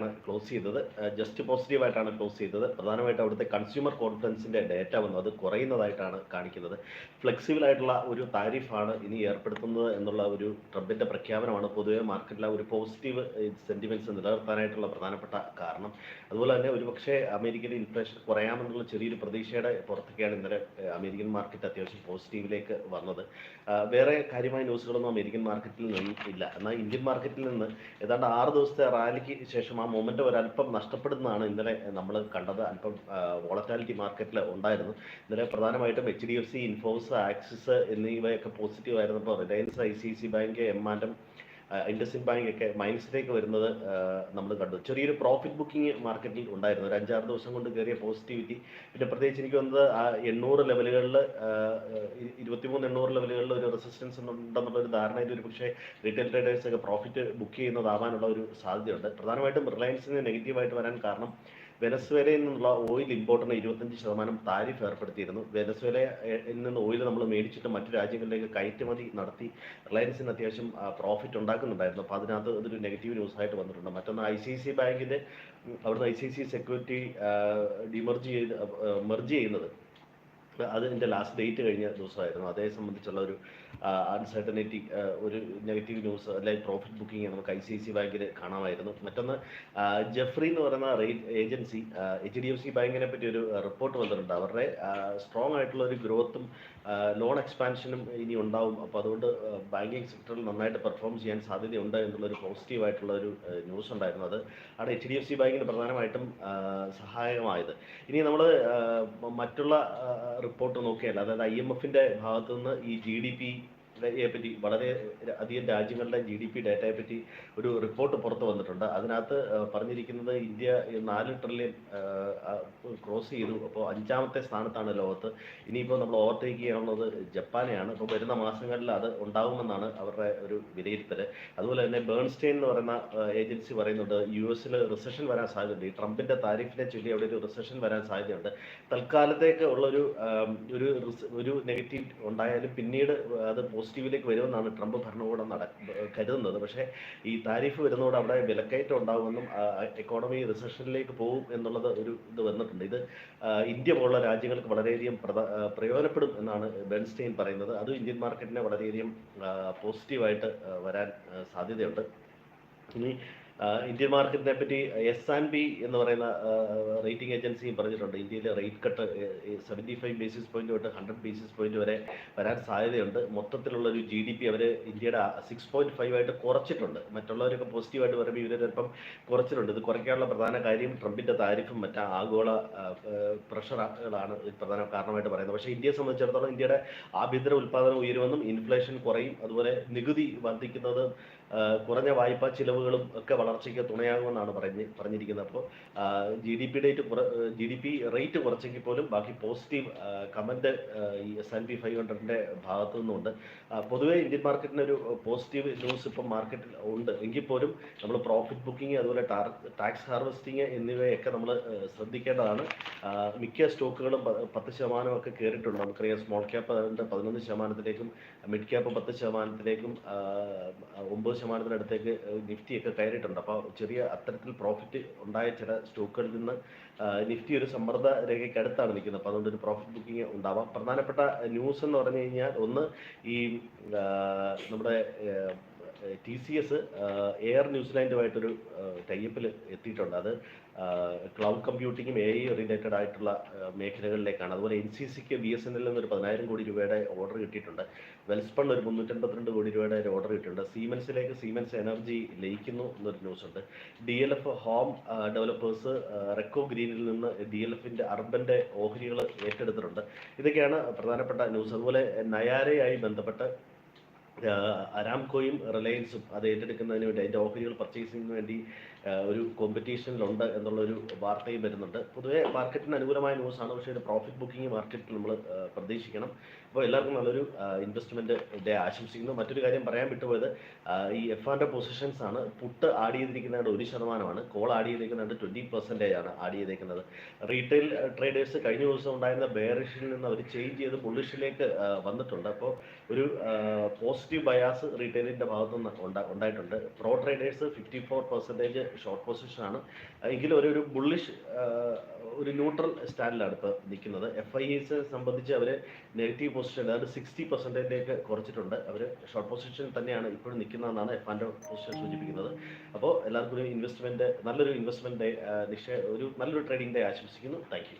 Not close ചെയ്തത്. Just പോസിറ്റീവായിട്ടാണ് close ചെയ്തത്. പ്രധാനമായിട്ട് അവിടുത്തെ കൺസ്യൂമർ കോൺഫിഡൻസിന്റെ ഡേറ്റ വന്നു. അത് കുറയുന്നതായിട്ടാണ് കാണിക്കുന്നത്. ഫ്ലെക്സിബിൾ ആയിട്ടുള്ള ഒരു താരിഫാണ് ഇനി ഏർപ്പെടുത്തുന്നത് എന്നുള്ള ഒരു ട്രംപിന്റെ പ്രഖ്യാപനമാണ് പൊതുവേ മാർക്കറ്റിലെ ഒരു പോസിറ്റീവ് സെന്റിമെന്റ്സ് നിലനിർത്താനായിട്ടുള്ള പ്രധാനപ്പെട്ട കാരണം. അതുപോലെ തന്നെ ഒരുപക്ഷെ അമേരിക്കയിലെ ഇൻഫ്ലേഷൻ കുറയാമെന്നുള്ള ചെറിയൊരു പ്രതീക്ഷയുടെ പുറത്തൊക്കെയാണ് ഇന്നലെ അമേരിക്കൻ മാർക്കറ്റ് അത്യാവശ്യം പോസിറ്റീവിലേക്ക് വന്നത്. വേറെ കാര്യമായ ന്യൂസുകളൊന്നും അമേരിക്കൻ മാർക്കറ്റിൽ നിന്നും ഇല്ല എന്നാൽ ഇന്ത്യൻ മാർക്കറ്റിൽ നിന്ന് ഏതാണ്ട് ആറ് ദിവസത്തെ റാലിക്ക് ശേഷം ആ മൊമെന്റ് ഒരല്പം നഷ്ടപ്പെടുന്നതാണ് ഇന്നലെ നമ്മൾ കണ്ടത്. അല്പം വോളറ്റാലിറ്റി മാർക്കറ്റിൽ ഉണ്ടായിരുന്നു. ഇന്നലെ പ്രധാനമായിട്ടും H D F C Infosys Axis എന്നിവയൊക്കെ പോസിറ്റീവ് ആയിരുന്നപ്പോൾ Reliance I C C bank M and M IndusInd bank ഒക്കെ മൈനസിലേക്ക് വരുന്നത് നമ്മൾ കണ്ടു. ചെറിയൊരു പ്രോഫിറ്റ് ബുക്കിംഗ് മാർക്കറ്റിൽ ഉണ്ടായിരുന്നു. ഒരു അഞ്ചാറ് ദിവസം കൊണ്ട് കയറിയ പോസിറ്റിവിറ്റി പിന്നെ പ്രത്യേകിച്ച് എനിക്ക് വന്നത് ആ എണ്ണൂറ് ലെവലുകളിൽ ഇരുപത്തിമൂന്ന് എണ്ണൂറ് ലെവലുകളിൽ ഒരു റെസിസ്റ്റൻസ് ഉണ്ടെന്നുള്ള ഒരു ധാരണയിൽ ഒരു പക്ഷേ റീറ്റെയിൽ ട്രേഡേഴ്സ് ഒക്കെ പ്രോഫിറ്റ് ബുക്ക് ചെയ്യുന്നതാവാനുള്ള ഒരു സാധ്യതയുണ്ട്. പ്രധാനമായിട്ടും റിലയൻസിന് നെഗറ്റീവായിട്ട് വരാൻ കാരണം വെനസ്വേലയിൽ നിന്നുള്ള ഓയിൽ ഇമ്പോർട്ടിന് ഇരുപത്തഞ്ച് ശതമാനം താരിഫ് ഏർപ്പെടുത്തിയിരുന്നു. വെനസ്വേലയിൽ നിന്ന് ഓയിൽ നമ്മൾ മേടിച്ചിട്ട് മറ്റു രാജ്യങ്ങളിലേക്ക് കയറ്റുമതി നടത്തി റിലയൻസിന് അത്യാവശ്യം പ്രോഫിറ്റ് ഉണ്ടാക്കുന്നുണ്ടായിരുന്നു. അപ്പോൾ അതിനകത്ത് ഇതൊരു നെഗറ്റീവ് ന്യൂസ് ആയിട്ട് വന്നിട്ടുണ്ട്. മറ്റൊന്ന് ഐ സി സി ബാങ്കിന്റെ അവിടുന്ന് I C C security demerge ചെയ്ത് മെർജ് ചെയ്യുന്നത്. അതിന്റെ ലാസ്റ്റ് ഡേറ്റ് കഴിഞ്ഞ ദിവസമായിരുന്നു. അതേ സംബന്ധിച്ചുള്ള ഒരു അൺസർട്ടനിറ്റി ഒരു നെഗറ്റീവ് ന്യൂസ് അല്ലെങ്കിൽ പ്രോഫിറ്റ് ബുക്കിംഗ് നമുക്ക് ഐ സി സി ബാങ്കിൽ കാണാമായിരുന്നു. മറ്റൊന്ന് ജെഫ്രി എന്ന് പറയുന്ന rate agency H D F C ബാങ്കിനെ പറ്റി ഒരു റിപ്പോർട്ട് വന്നിട്ടുണ്ട്. അവരുടെ സ്ട്രോങ് ആയിട്ടുള്ള ഒരു ഗ്രോത്തും ലോൺ എക്സ്പാൻഷനും ഇനി ഉണ്ടാവും. അപ്പോൾ അതുകൊണ്ട് ബാങ്കിങ് സെക്ടറിൽ നന്നായിട്ട് പെർഫോം ചെയ്യാൻ സാധ്യതയുണ്ട് എന്നുള്ളൊരു പോസിറ്റീവ് ആയിട്ടുള്ള ഒരു ന്യൂസ് ഉണ്ടായിരുന്നു അത്. ആണ് എച്ച് ഡി എഫ് സി ബാങ്കിന് പ്രധാനമായിട്ടും സഹായകമായത്. ഇനി നമ്മൾ മറ്റുള്ള റിപ്പോർട്ട് നോക്കിയാൽ അതായത് ഐ എം എഫിന്റെ ഭാഗത്തു നിന്ന് ഈ ജി ഡി പി പറ്റി വളരെ അധികം രാജ്യങ്ങളുടെ ജി ഡി പി ഡാറ്റയെ പറ്റി ഒരു റിപ്പോർട്ട് പുറത്തു വന്നിട്ടുണ്ട്. അതിനകത്ത് പറഞ്ഞിരിക്കുന്നത് ഇന്ത്യ നാല് ട്രില്യൺ ക്രോസ് ചെയ്തു. അപ്പോൾ അഞ്ചാമത്തെ സ്ഥാനത്താണ് ലോകത്ത്. ഇനിയിപ്പോൾ നമ്മൾ ഓവർടേക്ക് ചെയ്യാനുള്ളത് ജപ്പാനെയാണ്. അപ്പോൾ വരുന്ന മാസങ്ങളിൽ അത് ഉണ്ടാകുമെന്നാണ് അവരുടെ ഒരു വിലയിരുത്തൽ അതുപോലെ തന്നെ ബേൺസ്റ്റൈൻ എന്ന് പറയുന്ന ഏജൻസി പറയുന്നുണ്ട് യു എസിൽ റിസഷൻ വരാൻ സാധ്യതയുണ്ട്. ഈ ട്രംപിന്റെ താരിഫിനെ ചൊല്ലി അവിടെ ഒരു റിസഷൻ വരാൻ സാധ്യതയുണ്ട്. തൽക്കാലത്തേക്ക് ഉള്ളൊരു ഒരു ഒരു നെഗറ്റീവ് ഉണ്ടായാലും പിന്നീട് അത് പോസിറ്റീവിലേക്ക് വരുമെന്നാണ് ട്രംപ് ഭരണകൂടം നട കരുതുന്നത്. പക്ഷേ ഈ താരിഫ് വരുന്നതോടെ അവിടെ വിലക്കയറ്റം ഉണ്ടാകുമെന്നും എക്കോണമി റിസഷനിലേക്ക് പോകും എന്നുള്ളത് ഒരു ഇത് വന്നിട്ടുണ്ട്. ഇത് ഇന്ത്യ പോലുള്ള രാജ്യങ്ങൾക്ക് വളരെയധികം പ്രയോജനപ്പെടും എന്നാണ് ബെൻസ്റ്റൈൻ പറയുന്നത്. അതും ഇന്ത്യൻ മാർക്കറ്റിനെ വളരെയധികം പോസിറ്റീവായിട്ട് വരാൻ സാധ്യതയുണ്ട്. ഇനി ഇന്ത്യൻ മാർക്കറ്റിനെ പറ്റി എസ് ആൻഡ് ബി എന്ന് പറയുന്ന റേറ്റിംഗ് ഏജൻസിയും പറഞ്ഞിട്ടുണ്ട്. ഇന്ത്യയിലെ rate cut seventy five basis point തൊട്ട് ഹൺഡ്രഡ് ബേസിസ് പോയിന്റ് വരെ വരാൻ സാധ്യതയുണ്ട്. മൊത്തത്തിലുള്ള ഒരു ജി ഡി പി അവർ ഇന്ത്യയുടെ സിക്സ് പോയിന്റ് ഫൈവ് ആയിട്ട് കുറച്ചിട്ടുണ്ട്. മറ്റുള്ളവരൊക്കെ പോസിറ്റീവായിട്ട് പറയുമ്പോൾ ഇവർ ചിലപ്പം കുറച്ചിട്ടുണ്ട്. ഇത് കുറയ്ക്കാനുള്ള പ്രധാന കാര്യം ട്രംപിന്റെ താരിഫും മറ്റ് ആഗോള പ്രഷറുകളാണ് പ്രധാന കാരണമായിട്ട് പറയുന്നത്. പക്ഷേ ഇന്ത്യയെ സംബന്ധിച്ചിടത്തോളം ഇന്ത്യയുടെ ആഭ്യന്തര ഉൽപ്പാദനം ഉയരുമെന്നും ഇൻഫ്ലേഷൻ കുറയും അതുപോലെ നികുതി വർദ്ധിക്കുന്നത് കുറഞ്ഞ വായ്പാ ചിലവുകളും ഒക്കെ വളർച്ചയ്ക്ക് തുണയാകുമെന്നാണ് പറഞ്ഞ് പറഞ്ഞിരിക്കുന്നത്. അപ്പോൾ ജി ഡി പി ഡേറ്റ് കുറ ജി ഡി പി റേറ്റ് കുറച്ചെങ്കിൽ പോലും ബാക്കി പോസിറ്റീവ് കമന്റ് ഈ എസ് ആൻഡ് പി ഫൈവ് ഹൺഡ്രഡിന്റെ ഭാഗത്തു നിന്നുണ്ട് പൊതുവേ ഇന്ത്യൻ മാർക്കറ്റിന് ഒരു പോസിറ്റീവ് ന്യൂസ് ഇപ്പം മാർക്കറ്റിൽ ഉണ്ട്. എങ്കിൽ പോലും നമ്മൾ പ്രോഫിറ്റ് ബുക്കിംഗ് അതുപോലെ ടാക്സ് ഹാർവെസ്റ്റിംഗ് എന്നിവയൊക്കെ നമ്മൾ ശ്രദ്ധിക്കേണ്ടതാണ്. മിക്ക സ്റ്റോക്കുകളും പത്ത് ശതമാനമൊക്കെ കയറിയിട്ടുണ്ട് നമുക്കറിയാം സ്മോൾ ക്യാപ്പ് പതിനൊന്ന് ശതമാനത്തിലേക്കും മിഡ് ക്യാപ്പ് പത്ത് ശതമാനത്തിലേക്കും ഒമ്പത് ശതമാനത്തിനടുത്തേക്ക് നിഫ്റ്റിയൊക്കെ കയറിയിട്ടുണ്ട്. അപ്പോൾ ചെറിയ അത്തരത്തിൽ പ്രോഫിറ്റ് ഉണ്ടായ ചില സ്റ്റോക്കുകളിൽ നിന്ന് നിഫ്റ്റി ഒരു സമ്മർദ്ദ രേഖയ്ക്ക് അടുത്താണ് നിൽക്കുന്നത്. അപ്പോൾ അതുകൊണ്ട് ഒരു പ്രോഫിറ്റ് ബുക്കിംഗ് ഉണ്ടാവാം. പ്രധാനപ്പെട്ട ന്യൂസ് എന്ന് പറഞ്ഞു കഴിഞ്ഞാൽ ഒന്ന് ഈ നമ്മുടെ ടി സി എസ് എയർ ന്യൂസിലാൻഡുമായിട്ടൊരു ടൈപ്പിൽ എത്തിയിട്ടുണ്ട്. അത് ക്ലൗഡ് കമ്പ്യൂട്ടിങ്ങും എ ഐ റിലേറ്റഡ് ആയിട്ടുള്ള മേഖലകളിലേക്കാണ്. അതുപോലെ എൻ സി സിക്ക് ബി എസ് എൻ എല്ലിൽ നിന്നൊരു പതിനായിരം കോടി രൂപയുടെ ഓർഡർ കിട്ടിയിട്ടുണ്ട്. വെൽസ്പൺ ഒരു മുന്നൂറ്റമ്പത്തിരണ്ട് കോടി രൂപയുടെ ഒരു ഓർഡർ കിട്ടിയിട്ടുണ്ട്. സീമെൻസിലേക്ക് സീമെൻസ് എനർജി ലയിക്കുന്നു എന്നൊരു ന്യൂസ് ഉണ്ട് D L F home developers റെക്കോ ഗ്രീനിൽ നിന്ന് ഡി എൽ എഫിന്റെ അർബന്റെ ഓഹരികൾ ഏറ്റെടുത്തിട്ടുണ്ട്. ഇതൊക്കെയാണ് പ്രധാനപ്പെട്ട ന്യൂസ്. അതുപോലെ നയാരയായി ബന്ധപ്പെട്ട് അരാംകോയും റിലയൻസും അത് ഏറ്റെടുക്കുന്നതിന് വേണ്ടി അതിന്റെ ഓഹരികൾ പർച്ചേസിങ്ങിന് വേണ്ടി ഒരു കോമ്പറ്റീഷനിലുണ്ട് എന്നുള്ളൊരു വാർത്തയും വരുന്നുണ്ട്. പൊതുവെ മാർക്കറ്റിന് അനുകൂലമായ ന്യൂസാണ് പക്ഷേ ഒരു പ്രോഫിറ്റ് ബുക്കിംഗ് മാർക്കറ്റിൽ നമ്മൾ പ്രതീക്ഷിക്കണം. അപ്പോൾ എല്ലാവർക്കും നല്ലൊരു ഇൻവെസ്റ്റ്മെന്റ് ഡേ ആശംസിക്കുന്നു. മറ്റൊരു കാര്യം പറയാൻ വിട്ടുപോയത് ഈ എഫ് ആൻഡ് പൊസിഷൻസ് ആണ്. പുട്ട് ആഡ് ചെയ്തിരിക്കുന്നതിന്റെ ഒരു ശതമാനമാണ്. കോൾ ആഡ് ചെയ്തിരിക്കുന്നതിന്റെ ട്വന്റി പെർസെന്റേജ് ആണ് ആഡ് ചെയ്തിരിക്കുന്നത് റീറ്റെയിൽ ട്രേഡേഴ്സ് കഴിഞ്ഞ ദിവസം ഉണ്ടായിരുന്ന ബെയറിഷിൽ നിന്ന് അവർ ചേഞ്ച് ചെയ്ത് ബുള്ളിഷിലേക്ക് വന്നിട്ടുണ്ട്. അപ്പോൾ ഒരു പോസിറ്റീവ് ബയാസ് റീറ്റെയിലിന്റെ ഭാഗത്തുനിന്ന് ഉണ്ടായിട്ടുണ്ട്. Pro traders fifty four percentage short പൊസിഷനാണ് എങ്കിലും ഒരു ഒരു ബുള്ളിഷ് ഒരു ന്യൂട്രൽ സ്റ്റാൻഡിലാണ് ഇപ്പോൾ നിൽക്കുന്നത്. എഫ് ഐ എസ് സംബന്ധിച്ച് അവർ നെഗറ്റീവ് പൊസിഷൻ അതായത് സിക്സ്റ്റി പെർസെന്റേജിലേക്ക് കുറച്ചിട്ടുണ്ട്. അവർ ഷോർട്ട് പൊസിഷൻ തന്നെയാണ് ഇപ്പോഴും നിൽക്കുന്നതെന്നാണ് എഫ് ആൻഡ് പൊസിഷൻ സൂചിപ്പിക്കുന്നത്. അപ്പോൾ എല്ലാവർക്കും ഒരു ഇൻവെസ്റ്റ്മെന്റ് നല്ലൊരു ഇൻവെസ്റ്റ്മെന്റ് നിക്ഷേ ഒരു നല്ലൊരു ട്രേഡിംഗ് ഡേ ആശംസിക്കുന്നു. താങ്ക്